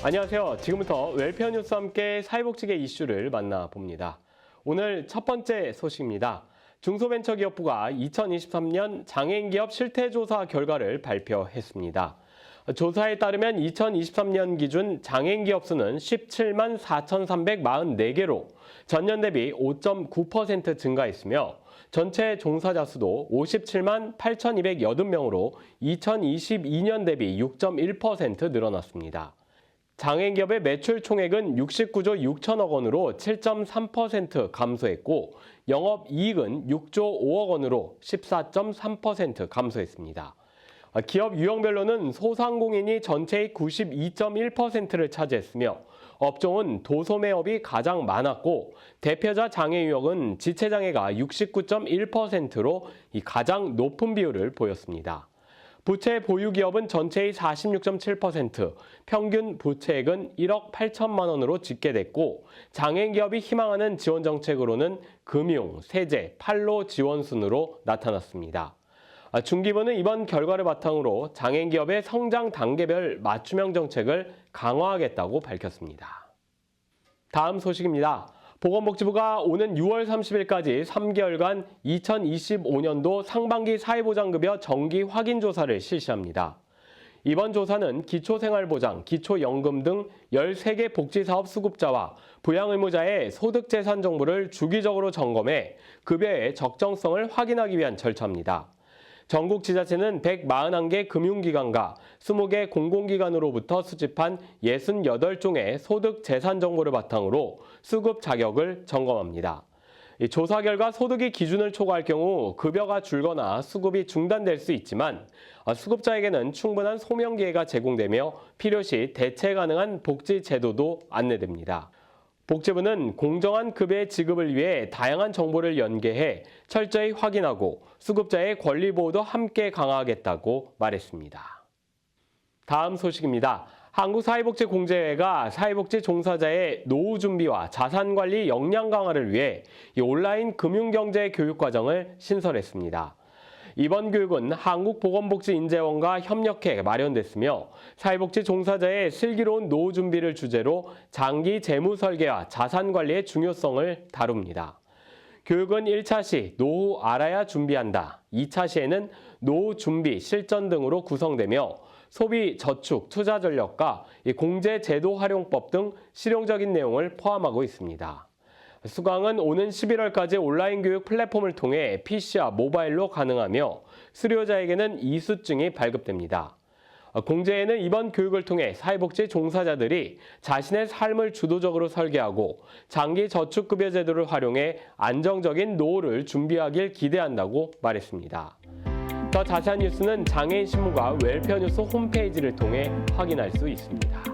안녕하세요. 지금부터 웰페어 뉴스와 함께 사회복지계 이슈를 만나봅니다. 오늘 첫 번째 소식입니다. 중소벤처기업부가 2023년 장애인기업 실태조사 결과를 발표했습니다. 조사에 따르면 2023년 기준 장애인기업 수는 17만 4,344개로 전년 대비 5.9% 증가했으며 전체 종사자 수도 57만 8,280명으로 2022년 대비 6.1% 늘어났습니다. 장애인기업의 매출 총액은 69조 6천억 원으로 7.3% 감소했고 영업 이익은 6조 5억 원으로 14.3% 감소했습니다. 기업 유형별로는 소상공인이 전체의 92.1%를 차지했으며 업종은 도소매업이 가장 많았고 대표자 장애 유형은 지체장애가 69.1%로 가장 높은 비율을 보였습니다. 부채 보유 기업은 전체의 46.7%, 평균 부채액은 1억 8천만 원으로 집계됐고 장애인 기업이 희망하는 지원 정책으로는 금융, 세제, 판로 지원 순으로 나타났습니다. 아, 중기부는 이번 결과를 바탕으로 장애인 기업의 성장 단계별 맞춤형 정책을 강화하겠다고 밝혔습니다. 다음 소식입니다. 보건복지부가 오는 6월 30일까지 3개월간 2025년도 상반기 사회보장급여 정기 확인 조사를 실시합니다. 이번 조사는 기초생활보장, 기초연금 등 13개 복지사업 수급자와 부양의무자의 소득재산 정보를 주기적으로 점검해 급여의 적정성을 확인하기 위한 절차입니다. 전국 지자체는 141개 금융기관과 20개 공공기관으로부터 수집한 68종의 소득 재산 정보를 바탕으로 수급 자격을 점검합니다. 조사 결과 소득이 기준을 초과할 경우 급여가 줄거나 수급이 중단될 수 있지만 수급자에게는 충분한 소명 기회가 제공되며 필요시 대체 가능한 복지 제도도 안내됩니다. 복지부는 공정한 급여 지급을 위해 다양한 정보를 연계해 철저히 확인하고 수급자의 권리 보호도 함께 강화하겠다고 말했습니다. 다음 소식입니다. 한국사회복지공제회가 사회복지 종사자의 노후 준비와 자산 관리 역량 강화를 위해 온라인 금융경제 교육 과정을 신설했습니다. 이번 교육은 한국보건복지인재원과 협력해 마련됐으며 사회복지 종사자의 슬기로운 노후 준비를 주제로 장기 재무 설계와 자산 관리의 중요성을 다룹니다. 교육은 1차 시 노후 알아야 준비한다, 2차 시에는 노후 준비 실전 등으로 구성되며 소비, 저축, 투자 전략과 공제 제도 활용법 등 실용적인 내용을 포함하고 있습니다. 수강은 오는 11월까지 온라인 교육 플랫폼을 통해 PC와 모바일로 가능하며 수료자에게는 이수증이 발급됩니다. 공제에는 이번 교육을 통해 사회복지 종사자들이 자신의 삶을 주도적으로 설계하고 장기 저축급여 제도를 활용해 안정적인 노후를 준비하길 기대한다고 말했습니다. 더 자세한 뉴스는 장애인 신문과 웰페어 뉴스 홈페이지를 통해 확인할 수 있습니다.